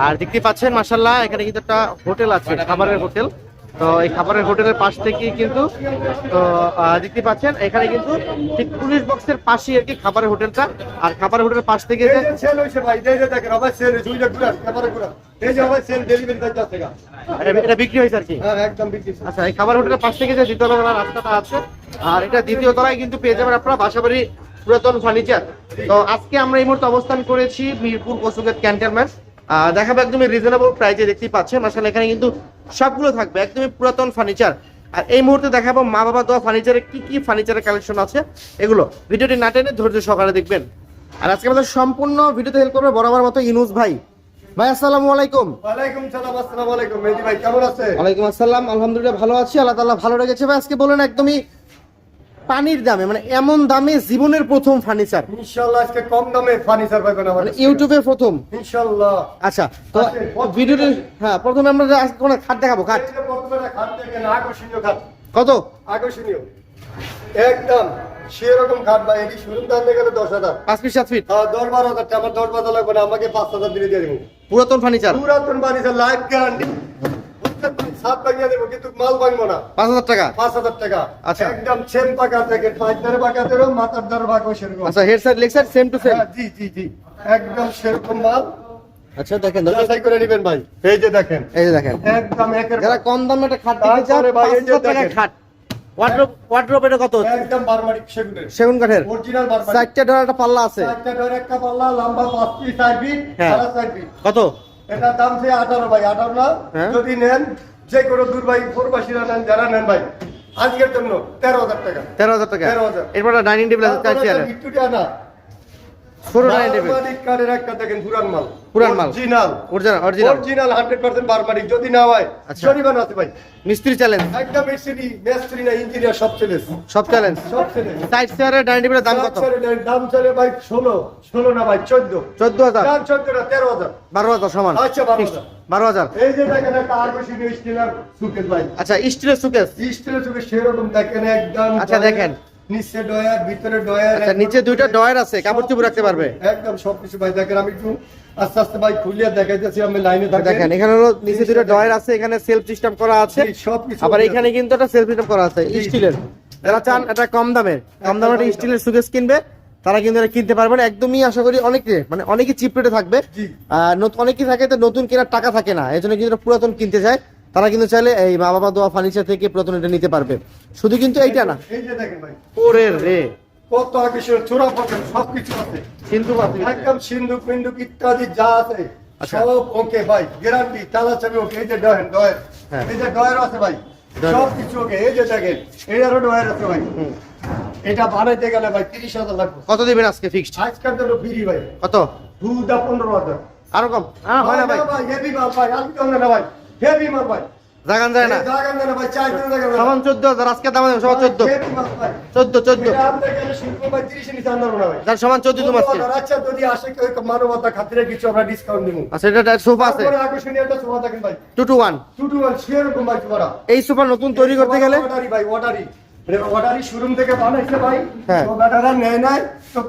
আর দেখতে পাচ্ছেন মাসাল্লাহ এখানে কিন্তু একটা হোটেল আছে খাবারের হোটেল। তো এই খাবারের হোটেলের পাশ থেকে কিন্তু তো দেখতে পাচ্ছেন এখানে কিন্তু ঠিক পুলিশ বক্সের পাশেই আর কি খাবারের হোটেলটা। আর খাবারের হোটেলের পাশ থেকে এটা- বিক্রি হয়েছে আর কি? হ্যাঁ একদম আচ্ছা এই খাবার হোটেলের পাশ থেকে যে দ্বিতীয় রাস্তাটা আছে আর এটা দ্বিতীয় তলায় কিন্তু পেয়ে যাবেন আপনারা বাসাবাড়ি পুরাতন ফার্নিচার তো আজকে আমরা এই মুহূর্তে অবস্থান করেছি মিরপুর কসুগেট ক্যান্টনমেন্ট। দেখাবো একদমই রিজনেবল প্রাইসে দেখতেই পাচ্ছেন। আসলে এখানে কিন্তু সবগুলো থাকবে একদমই পুরাতন ফার্নিচার আর এই মুহূর্তে দেখাবো মা বাবা দেওয়া ফার্নিচারের কি কি ফার্নিচারের কালেকশন আছে। এগুলো ভিডিওটি না টেনে ধৈর্য সকালে দেখবেন। আর আজকে আমাদের সম্পূর্ণ ভিডিওতে হেল্প করবে বরাবর মতো ইনুস ভাই। ভাই আসসালামু আলাইকুম। ওয়ালাইকুম সালাম আসসালামু আলাইকুম। মেহেদি ভাই কেমন আছে ওয়ালাইকুম আসসালাম আলহামদুলিল্লাহ ভালো আছি। আল্লাহ তাআলা ভালো রেখেছে। ভাই আজকে বলেন একদমই পানির দামে মানে এমন দামে জীবনের প্রথম ফার্নিচার ইনশাআল্লাহ আজকে কম দামে ফার্নিচার পাবেন আমার মানে ইউটিউবে প্রথম? ইনশাআল্লাহ। আচ্ছা তো ভিডিওতে হ্যাঁ প্রথমে আমরা আজকে কোনো খাট দেখাবো খাট। প্রথমে খাট দেখেন আকর্ষণীয় খাট। কত? আকর্ষণীয়। একদম সেরকম খাট ভাই এটি শুরু দাম দেখে দশ হাজার। পাঁচ ফিট সাত ফিট হ্যাঁ, দশ বারো হাজার টাকা আমার দশ বারো লাগবে না আমাকে পাঁচ হাজার দিলে দিয়ে দেবো। পুরাতন ফার্নিচার পুরাতন বানিয়েছে লাইফ গ্যারান্টি সাত ভাঙিয়ে দেবো কিন্তু মাল ভাঙবো না পাঁচ হাজার টাকা। পাঁচ হাজার টাকা। আচ্ছা। একদম সেম পাকা থেকে পাঁচদারে পাকা তেরো মাথার দ্বার পাকা সেরকম। আচ্ছা head side leg side same to same হ্যাঁ, জি জি জি। একদম সেরকম মাল। আচ্ছা দেখেন যাচাই করে নেবেন ভাই। এই যে দেখেন। এই যে দেখেন। একদম একের যারা কম দামে একটা খাট দিতে চান ভাই, এই যে দেখেন। খাট। ওয়ার্ড্রোপ ওয়ার্ড্রোপ এটা কত একদম বারমারিক সেগুনের। সেগুন কাঠের। অরিজিনাল বারমারিক চারটা ডলার একটা পাল্লা আছে। চারটা ডোর একটা পাল্লা লম্বা ফিট ফিট হ্যাঁ। ফিট কত? এটার দাম সে আঠারো ভাই আঠারো না? হ্যাঁ। যদি নেন যে কোনো দূর ভাই ফোরবাসীরা নেন যারা নেন ভাই আজকের জন্য তেরো হাজার টাকা। তেরো হাজার টাকা। 13,000 এরপর ডাইনিং টেবিল আছে চার একটা না ছোট ডাইনিং টেবিল বারমারিক কাঠের একটা দেখেন পুরান মাল। পুরান মাল। Original original original original hundred percent যদি না হয়। জরিমানা আছে ভাই। মিস্ত্রি চ্যালেঞ্জ একদম মিস্ত্রি মেস্ত্রি না ইঞ্জিনিয়ার সব ছেলে সব চ্যালেঞ্জ সব ছেলে সাইড চেয়ারের ডাইনিং টেবিলের দাম কত? দাম চলে ভাই ষোলো ষোলো না ভাই চোদ্দ। চোদ্দ হাজার। দাম চোদ্দ না তেরো হাজার। বারো হাজার সমান। আচ্ছা, 12,000 বারো হাজার। এই যে দেখেন একটা আকর্ষণীয় স্টিলার সুকেস ভাই। আচ্ছা স্টিলের সুকেস স্টিলের সুকেস সেরকম দেখেন একদম আচ্ছা, দেখেন। নিচে ডয়ার ভিতরে ডয়ার আচ্ছা নিচে দুইটা ডয়ার আছে কাপড় চোপড় রাখতে পারবে? একদম সবকিছু ভাই দেখেন আমি একটু আস্তে আস্তে ভাই খুলিয়া দেখাইতেছি আমি লাইনে থাকি দেখেন এখানে হলো নিচে দুটো ডয়ার আছে এখানে সেলফ সিস্টেম করা আছে সবকিছু আবার এখানে কিন্তু একটা সেলফ সিস্টেম করা আছে স্টিলের যারা চান এটা কম দামের কম দামের একটা স্টিলের সুকেস কিনবে তারা কিন্তু এটা কিনতে পারবেন। একদমই আশা করি অনেকে মানে অনেকে চিপ রেটে থাকবে। আর অনেকেই থাকে তো নতুন কেনার টাকা থাকে না এই জন্য কিন্তু পুরাতন কিনতে চায়। তারা কিন্তু চাইলে এই মা বাবা দোয়া ফার্নিচার থেকে পুরাতন এটা নিতে পারবে। শুধু কিন্তু এইটা না। এই যে দেখেন ভাই। ওরে রে। কত আকর্ষণ পকেট সবকিছু আছে। কিন্তু একদম সিন্ধুক মিন্দুক ইত্যাদি যা আছে আচ্ছা। সব ওকে ভাই গ্যারান্টি তালা চাবি ওকে। এই যে ডয়ের ডয়ের হ্যাঁ। এই যে ডয়ের আছে ভাই সব কিছু ওকে। এই যে দেখেন এই আরও ডয়ের আছে ভাই। এটা বানাইতে গেলে ভাই তিরিশ হাজার লাগবে। কত দিবেন আজকে ফিক্সড আজকাল তো ফ্রি ভাই। কত? দুটা পনেরো হাজার। আরও কম। হ্যাঁ হয় না ভাই। ভাই ভাই আলু তো না ভাই। হেভি মাল ভাই। জাগান যায় না। জাগান না ভাই চাই করে জাগান সমান চোদ্দ হাজার আজকে দাম আছে সমান চোদ্দ। হেভি মাল ভাই। চোদ্দ চোদ্দ। এটা আপনার গেলে শুনব ভাই তিরিশে নিচে আনব না ভাই? যার সমান চোদ্দ তোমার আজকে আচ্ছা যদি আসে কেউ মানবতা খাতিরে কিছু আমরা ডিসকাউন্ট দিব আচ্ছা এটা সোফা আছে। আকর্ষণীয় একটা সোফা দেখেন ভাই। Two two one two two one সেরকম ভাই এই সোফা নতুন তৈরি করতে গেলে? অর্ডারি ভাই অর্ডারি অর্ডারি শোরুম থেকে বানাইছে ভাই। হ্যাঁ। তো ব্যাটারা নেয় নাই তো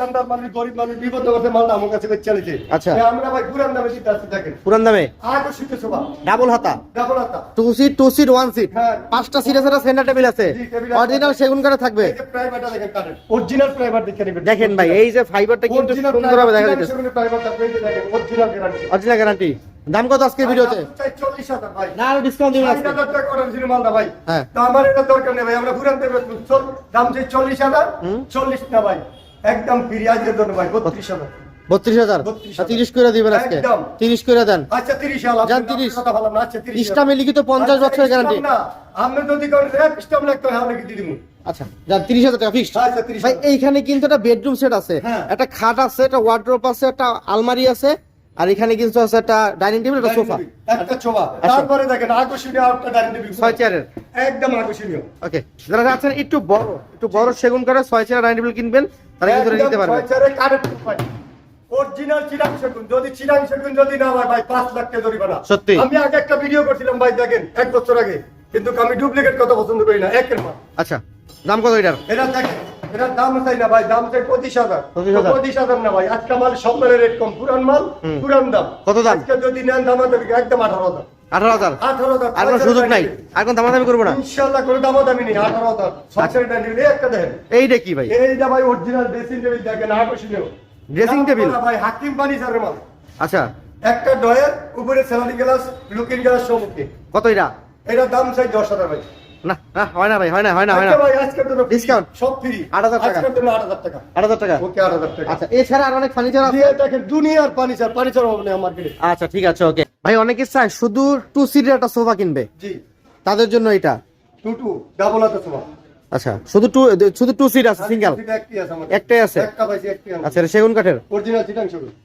দোকানদার মানুষ গরিব মানুষ বিপদ করতে মালটা আমার কাছে চলেছে আচ্ছা। আমরা ভাই পুরান দামে দিতে আসছি দেখেন। পুরান দামে? আকর্ষিত সোফা ডাবল হাতা? ডাবল হাতা। Two seat two seat one seat. পাঁচটা সিট আছে সেন্টার টেবিল আছে। অরিজিনাল সেগুন কাঠে থাকবে? প্রাইভেটটা দেখেন কারেন্ট অরিজিনাল প্রাইভেট দেখে নেবেন। দেখেন ভাই এই যে ফাইবারটা কিন্তু অরিজিনাল সুন্দরভাবে দেখা যাচ্ছে। অরিজিনাল গ্যারান্টি অরিজিনাল গ্যারান্টি দাম কত আজকের ভিডিওতে? চল্লিশ হাজার ভাই। না আরও ডিসকাউন্ট দিবেন আজকে। হাজার টাকা করেন ছিল মালটা ভাই। হ্যাঁ। তো আমার এটা দরকার নেই ভাই। আমরা ঘুরান দেবে দাম যে চল্লিশ হাজার। হুম। চল্লিশ না ভাই। একদম ভাই বত্রিশ হাজার। বত্রিশ হাজার? 32,000 তিরিশ করে দিবেন আজকে। তিরিশ করে দেন। আচ্ছা তিরিশ যান 30 কথা বললাম না আচ্ছা তিরিশ ইসলামে লিখিত পঞ্চাশ বছরের গ্যারান্টি যদি হয় আমরা কি দিব। আচ্ছা যান তিরিশ হাজার টাকা ফিক্সড আচ্ছা, 30,000 ভাই এইখানে কিন্তু একটা বেডরুম সেট আছে। হ্যাঁ। একটা খাট আছে একটা ওয়ার্ড্রোপ আছে একটা আলমারি আছে। আর এখানে কিন্তু আছে একটা ডাইনিং টেবিল একটা সোফা। একটা ছোবা। আচ্ছা। তারপরে দেখেন আকর্ষণীয় একটা ডাইনিং টেবিল ছয় চেয়ারের। একদম আকর্ষণীয়। ওকে যারা যাচ্ছেন একটু বড় একটু বড় সেগুন কাঠের ছয় চেয়ার ডাইনিং টেবিল কিনবেন তারা কিন্তু নিতে পারবে অরিজিনাল চিরাং সেগুন। যদি চিরাং সেগুন যদি না হয় ভাই লাখ টাকা জরিমানা। সত্যি? আমি আগে একটা ভিডিও করছিলাম ভাই দেখেন এক বছর আগে। কিন্তু আমি ডুপ্লিকেট কথা পছন্দ করি না একের মাল আচ্ছা দাম কত এটার? এটা দেখেন এটার দাম চাই না ভাই দাম চাই পঁচিশ হাজার। পঁচিশ হাজার। না ভাই আজকে মাল সব মালের রেট কম পুরান মাল। পুরান দাম। কত দাম? আজকে যদি নেন দাম একদম আঠারো হাজার। আঠারো হাজার? আর কোনো সুযোগ নাই? আর কোনো দামাদামি করব না? ইনশাল্লাহ কোনো দামও নেই আঠারো হাজার। সরকারি নিলে একটা দেখেন। এইটা কি ভাই? এইটা ভাই অরিজিনাল ড্রেসিং টেবিল দেখেন আকর্ষণীয় Dressing table? ভাই হাকিম পানি মাল। আচ্ছা। একটা ডয়ের উপরে স্যালারি গ্লাস লুকিং গ্লাস সম্মুখে। কত এটা? এটার দাম চাই দশ হাজার ভাই। না না হয় না ভাই হয় না হয় না হয় না। আচ্ছা ভাই আজকের জন্য free, Discount? সব ফ্রি 8,000 টাকা। আট হাজার টাকা। আট হাজার টাকা? ওকে আট হাজার টাকা। আচ্ছা এছাড়া আর অনেক ফার্নিচার আছে? দেখেন দুনিয়ার পানি স্যার হবে না মার্কেটে আচ্ছা ঠিক আছে ওকে ভাই অনেকে চায় শুধু টু সিটের একটা সোফা কিনবে। জি। তাদের জন্য এটা? টু টু ডাবল হাতে তোমার আচ্ছা শুধু টু শুধু টু সিট আছে সিঙ্গেল একটাই আছে আচ্ছা সেগুন কাঠের? অরিজিনাল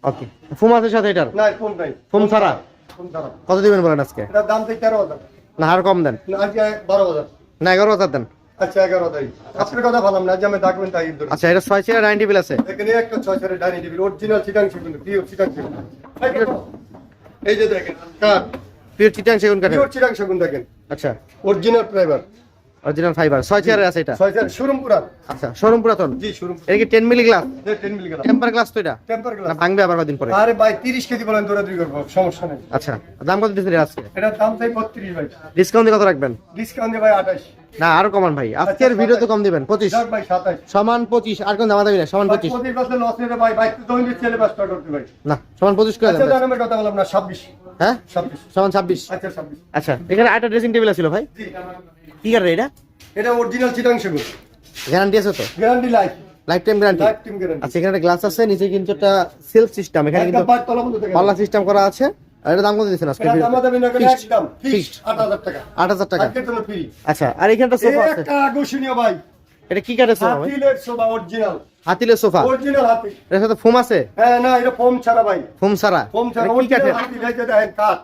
ওকে ফুম আছে সাথে এটার? না ফোন নাই। ফোন ছাড়া? ছাড়া। কত দিবেন বলেন আজকে? এটার দাম থেকে তেরো হাজার। না আর কম দেন। না, আজকে বারো হাজার। না এগারো হাজার দেন। আচ্ছা এগারো তাই। আপনার কথা ভাবলাম না যে আমি ডাকবেন তাই আচ্ছা এটা ছয় চেয়ার নাইনটি বিল আছে। এখানে একটা ছয় ছয় ডাইনিং টেবিল অরিজিনাল চিটাংশ কিন্তু পিওর সেগুন। এই যে দেখেন কাঠ পিওর চিটাং সেগুন কাঠের। পিওর চিটাং সেগুন দেখেন। আচ্ছা। অরিজিনাল প্রাইভার অরিজিনাল ফাইবার ছয় চেয়ারের আছে এটা। ছয় চেয়ার শোরুম পুরান আচ্ছা শোরুম পুরাতন। জি শোরুম এটা কি ten milli glass 10 milli glass temper glass তো এটা। টেম্পার না গ্লাস ভাঙবে আবার কদিন পরে। আরে ভাই তিরিশ কেজি বলেন দৌড়াদৌড়ি করব সমস্যা নেই। আচ্ছা দাম কত দিচ্ছেন আজকে? এটা দাম চাই বত্রিশ ভাই। ডিসকাউন্ট দিয়ে কত রাখবেন? ডিসকাউন্ট দিয়ে ভাই আঠাশ। না আরও কমান ভাই। আজকের ভিডিও তো কম দিবেন পঁচিশ। যাক ভাই সাতাশ। সমান পঁচিশ আর কোন দামা দাবি না সমান পঁচিশ। পঁচিশ বছর লস নিতে ভাই বাইক তো দৈনিক ছেলে ব্যস্ত করতে ভাই। না সমান পঁচিশ করে আচ্ছা দামের কথা বললাম না ছাব্বিশ। হ্যাঁ? ছাব্বিশ। সমান ছাব্বিশ। আচ্ছা ছাব্বিশ। আচ্ছা এখানে আরেকটা ড্রেসিং টেবিল ছিল ভাই। জি কি কাটে এটা? এটা অরিজিনাল চিটাংশ গ্যারান্টি আছে তো? Guarantee life life time guarantee life time guarantee আচ্ছা এখানে গ্লাস আছে নিচে কিন্তু একটা সেলফ সিস্টেম এখানে একটা কিন্তু পাল্লা সিস্টেম করা আছে। আর এটা দাম কত দিচ্ছেন আজকে? দাম দামি না করে একদম ফিক্সড আট হাজার টাকা। আট হাজার টাকা। আজকের জন্য ফ্রি আচ্ছা আর এখানটা সোফা আছে? একটা আকর্ষণীয় ভাই। এটা কি কাঠের সোফা হাতিলের সোফা অরিজিনাল হাতিলের সোফা? অরিজিনাল হাতি। এর সাথে ফোম আছে? হ্যাঁ না এটা ফোম ছাড়া ভাই। ফোম ছাড়া? ফোম ছাড়া। কি কাঠের? হাতি ভাই দেখেন কাঠ।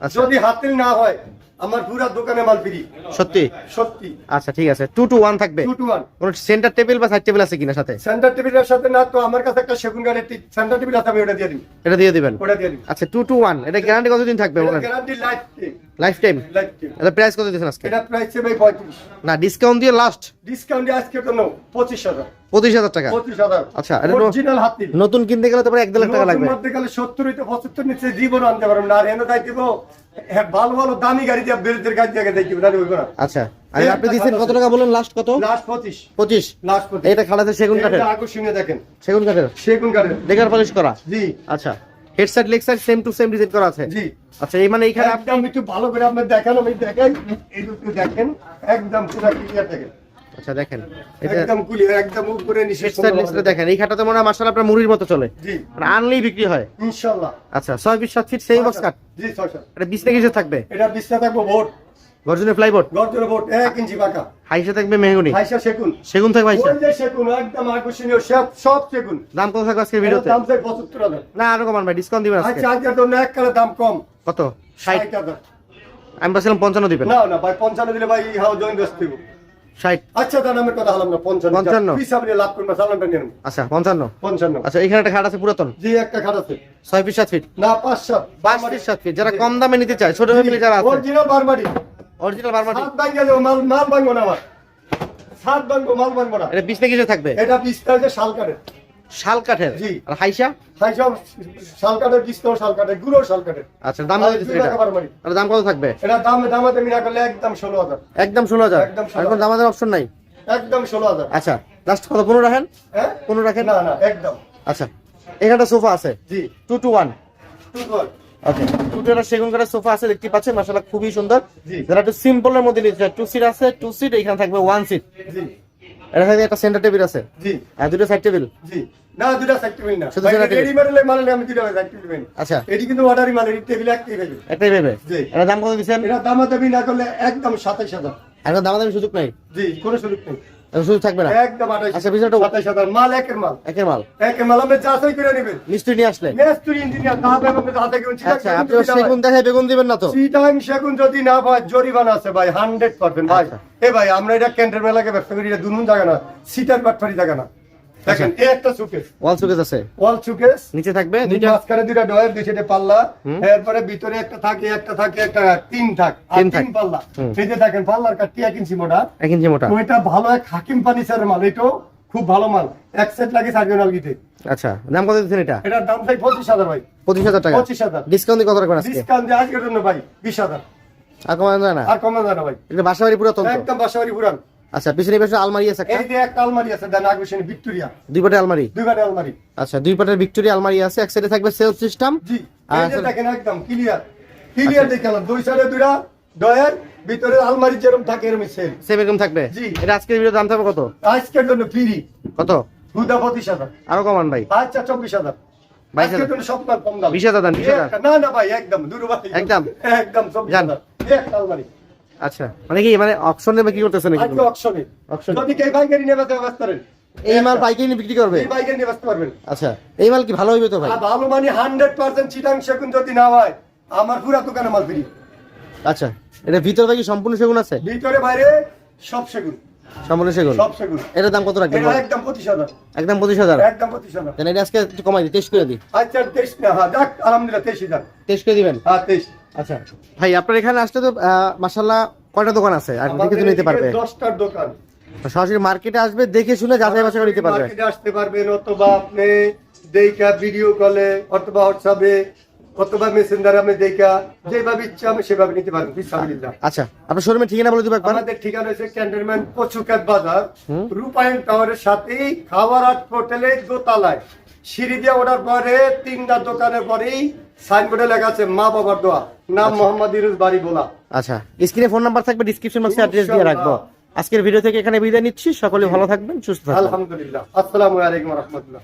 আচ্ছা। যদি হাতিল না হয় আমার পুরা দোকানে মাল ফ্রি। সত্যি? সত্যি। আচ্ছা ঠিক আছে। টু টু ওয়ান থাকবে? টু টু ওয়ান কোন সেন্টার টেবিল বা সাইড টেবিল আছে কিনা সাথে? সেন্টার টেবিলের সাথে না তো আমার কাছে একটা সেগুন গাড়ির সেন্টার টেবিল আছে আমি ওটা দিয়ে দিই এটা দিয়ে দিবেন? ওটা দিয়ে দিই আচ্ছা টু টু ওয়ান এটা গ্যারান্টি কতদিন থাকবে বলেন guarantee life life time life time এটা প্রাইস কত আজকে? এটা প্রাইস ভাই পঁয়ত্রিশ। না ডিসকাউন্ট দিয়ে লাস্ট ডিসকাউন্ট জন্য পঁচিশ হাজার। পঁচিশ হাজার টাকা? আচ্ছা, এটা অরিজিনাল হাতি। নতুন কিনতে গেলে তো প্রায় এক দেড় লাখ টাকা লাগবে। মধ্যে গেলে সত্তর হইতে পঁচাত্তর নিচে জীবন আনতে পারবেন না। আর এনে তাই দিব হ্যাঁ, ভালো ভালো দামি গাড়ি দিয়ে গাড়ি দিয়ে হইব আচ্ছা আর আপনি একটা কত টাকা বলেন লাস্ট কত? লাস্ট পঁচিশ। পঁচিশ? লাস্ট পঁচিশ। এটা খালাতে সেগুন কাঠের? এটা আকর্ষণীয় দেখেন। সেগুন কাঠের? সেগুন কাঠের। লেকার পলিশ করা? জি। আচ্ছা head side leg side same to same design করা আছে? জি। আচ্ছা এই মানে এইখানে আপনি একটু ভালো করে আপনি দেখেন আমি দেখাই এই দেখেন একদম পুরো ক্লিয়ার দেখেন। আচ্ছা দেখেন একদম ক্লিয়ার একদম উপরে নিচে দেখেন এই খাটটাতে মনে হয় আপনার মুড়ির মতো চলে। জি। মানে আনলেই বিক্রি হয়। ইনশাআল্লাহ। আচ্ছা বিশ ফিট সেই বক্স কাট জি এটা বিশ থেকে থাকবে? এটা বিশটা থাকব ভোট গর্জনের ফ্লাইবোর্ড গর্জনের ভোট এক ইঞ্চি বাঁকা। হাইসে থাকবে মেহগুনি? হাইসা সেগুন। সেগুন থাকবে হাইসা? ওই সেগুন একদম আকর্ষণীয় সব সব সেগুন। দাম কত থাকবে এটার ভিডিওতে? দাম হাজার। না আরও কমান ভাই ডিসকাউন্ট দিবেন আজকে। আচ্ছা জন্য এক কালে দাম কম। কত? আমি বলছিলাম পঞ্চান্ন দিবেন। না না ভাই পঞ্চান্ন দিলে ভাই হাও জয়েন ব্যস্ত আচ্ছা তার নামের কথা হলাম না পঞ্চান্ন। পঞ্চান্ন? পিস আপনি লাভ করবেন সালামটা নিয়ে আচ্ছা পঞ্চান্ন। পঞ্চান্ন। আচ্ছা এখানে একটা খাট আছে পুরাতন। জি একটা খাট আছে। ছয় ফিট সাত ফিট। না পাঁচ সাত। পাঁচ ফিট সাত ফিট। যারা কম দামে নিতে চায় ছোট ফ্যামিলি যারা আছে। অরিজিনাল অরিজিনাল বারমাটি সাত ভাঙ্গা যাব মাল মাল ভাঙবো না আমার। সাত ভাঙবো মাল ভাঙবো না। এটা বিশ থেকে থাকবে। এটা পিসটা হচ্ছে শাল কাঠের শাল কাঠের জি। আর হাইসা? হাই সব শাল কাঠের শাল কাঠের গুঁড়ো শাল কাঠের আচ্ছা দাম কত দিচ্ছেন এটা? দাম কত থাকবে? এটা দামে দামাতে মিনা করলে একদম ষোলো হাজার। একদম ষোলো হাজার? একদম আর কোনো দামাদের অপশন নাই? একদম ষোলো হাজার। আচ্ছা লাস্ট কত? পনেরো রাখেন? হ্যাঁ? পনেরো রাখেন? না না একদম। আচ্ছা এখানটা সোফা আছে? জি। Two two one two call okay two two একটা সেগুন কাঠের সোফা আছে দেখতে পাচ্ছেন? মাসাল্লাহ খুবই সুন্দর। জি। যারা একটু সিম্পলের মধ্যে নিতে চায় টু সিট আছে টু সিট এখানে থাকবে ওয়ান সিট জি। এটা থাকবে একটা সেন্টার টেবিল আছে। জি। আর দুটো সাইড টেবিল জি। না দুটা সাইড টেবিল না। শুধু center table? রেডিমেড মাল আমি দুটো সাইড টেবিল আচ্ছা। এটি কিন্তু অর্ডারই মানে টেবিল একটাই টেবিল একটাই ভেবে জি। এটা দাম কত দিচ্ছেন? এটা দামাদামি না করলে একদম সাতাইশ হাজার। দাম দামি সুযোগ নাই? জি কোনো সুযোগ নেই। সুযোগ থাকবে না? একদম আচ্ছা, হাজার মাল একের মাল। একের মাল? একের মাল আপনি যাচাই করে নেবেন। মিস্ত্রি নিয়ে আসলে? মিস্ত্রি ইঞ্জিনিয়ার না হবে আপনি যাচাই করুন আচ্ছা আপনি সেগুন দেখে বেগুন দিবেন না তো? সেগুন যদি না পায় জরিমানা আছে ভাই হান্ড্রেড পার্সেন্ট ভাই। আচ্ছা। এ ভাই আমরা এটা কেন্দ্রের মেলাকে ব্যবসা করি এটা দুনুন জায়গা না সিটার বাটফারি জায়গা না। দেখেন আচ্ছা। একটা সুকেস ওয়াল সুকেস আছে। ওয়াল সুকেস নিচে থাকবে দুইটা। মাঝখানে দুইটা ডয়ের দুই সাইডে পাল্লা। এরপরে ভিতরে একটা থাকে একটা থাকে একটা তিন থাক। আর তিন পাল্লা। এই দেখেন পাল্লার কাঠটি এক ইঞ্চি মোটা। এক ইঞ্চি মোটা। ওইটা ভালো এক হাকিম ফার্নিচারের মাল। এটাও খুব ভালো মাল। এক সেট লাগে সার্জন আলগিতে আচ্ছা দাম কত দিচ্ছেন এটা? এটার দাম চাই পঁচিশ ভাই। পঁচিশ হাজার টাকা। পঁচিশ হাজার। ডিসকাউন্ট কত রাখবেন আজকে? ডিসকাউন্ট দিয়ে আজকের জন্য ভাই বিশ হাজার। আর কমানো যায় না? আর কমে যায় না ভাই। এটা বাসা পুরাতন একদম বাসাবাড়ি পুরান। আচ্ছা পিছনে পেছনে আলমারি আছে একটা? এই যে একটা আলমারি আছে দেন আগবেশনে ভিক্টোরিয়া। দুই পাটে আলমারি? দুই বারে আলমারি। আচ্ছা দুই পাটের ভিক্টোরিয়া আলমারি আছে এক সাইডে থাকবে সেলফ সিস্টেম জি আর এই যে দেখেন একদম ক্লিয়ার ক্লিয়ার দেখালাম দুই সাইডে দুইটা ডয়ার ভিতরে আলমারি যেরকম থাকে এরকম সেল সেম এরকম থাকবে? জি। এটা আজকের ভিডিও দাম থাকবে কত? আজকের জন্য ফ্রি কত? হুদা পঁচিশ হাজার। আরও কমান ভাই। আচ্ছা চব্বিশ হাজার। আজকের হাজার। জন্য সব কম দাম। বিশ হাজার না না ভাই একদম দূর ভাই। একদম? একদম চব্বিশ। হাজার। একটা আলমারি। আচ্ছা মানে কি মানে অপশন নেবে কি করতেছেন নাকি আজকে অকশনে? যদি কেউ বাইকারি নেবে তো ব্যস্ত পারেন এই মাল পাইকারি বিক্রি করবে? এই বাইকারি নিয়ে ব্যস্ত পারবেন আচ্ছা এই মাল কি ভালো হইবে তো ভাই? ভালো মানে হান্ড্রেড পার্সেন্ট চিটাং সেগুন যদি না হয় আমার পুরা দোকানে মাল ফ্রি আচ্ছা এটা ভিতরে কি সম্পূর্ণ সেগুন আছে? ভিতরে বাইরে সব সেগুন। সম্পূর্ণ সেগুন? সব সেগুন। এটার দাম কত রাখবেন এটা একদম পঁচিশ হাজার। একদম পঁচিশ হাজার? একদম পঁচিশ হাজার। তাহলে এটা আজকে একটু কমাই দিই টেস্ট করে দিই। আচ্ছা তেইশ না হ্যাঁ যাক আলহামদুলিল্লাহ তেইশ হাজার। টেস্ট করে দিবেন? হ্যাঁ তেইশ। আচ্ছা। ভাই আপনার এখানে আসলে তো মাসাল্লাহ কয়টা দোকান আছে? আর নিতে পারবে। দশটার দোকান। সরাসরি মার্কেটে আসবে দেখে শুনে যাচাই বাছাই করে নিতে পারবে। মার্কেটে আসতে পারবেন অথবা আপনি দেখা ভিডিও কলে অথবা হোয়াটসঅ্যাপে অথবা মেসেঞ্জারে দেখা যেভাবে ইচ্ছা আমি সেভাবে নিতে পারবেন বিসমিল্লাহ। আচ্ছা আপনার শোরুমের ঠিকানা বলে দেবো একবার। আমাদের ঠিকানা হচ্ছে ক্যান্টনমেন্ট বাজার। রূপায়ণ টাওয়ারের সাথেই খাওয়ার আট হোটেলের দোতলায়। সিঁড়ি দিয়ে ওঠার পরে তিনটা দোকানের পরেই সাইনবোর্ডে লেখা আছে মা বাবার দোয়া। নাম মোহাম্মদ ইরুজ বাড়ি বোলা আচ্ছা স্ক্রিনে ফোন নাম্বার থাকবে ডিসক্রিপশন বক্সে অ্যাড্রেস দিয়ে রাখব। আজকের ভিডিও থেকে এখানে বিদায় নিচ্ছি সকলে ভালো থাকবেন সুস্থ থাকবেন। আলহামদুলিল্লাহ। আসসালামু আলাইকুম রহমতুল্লাহ।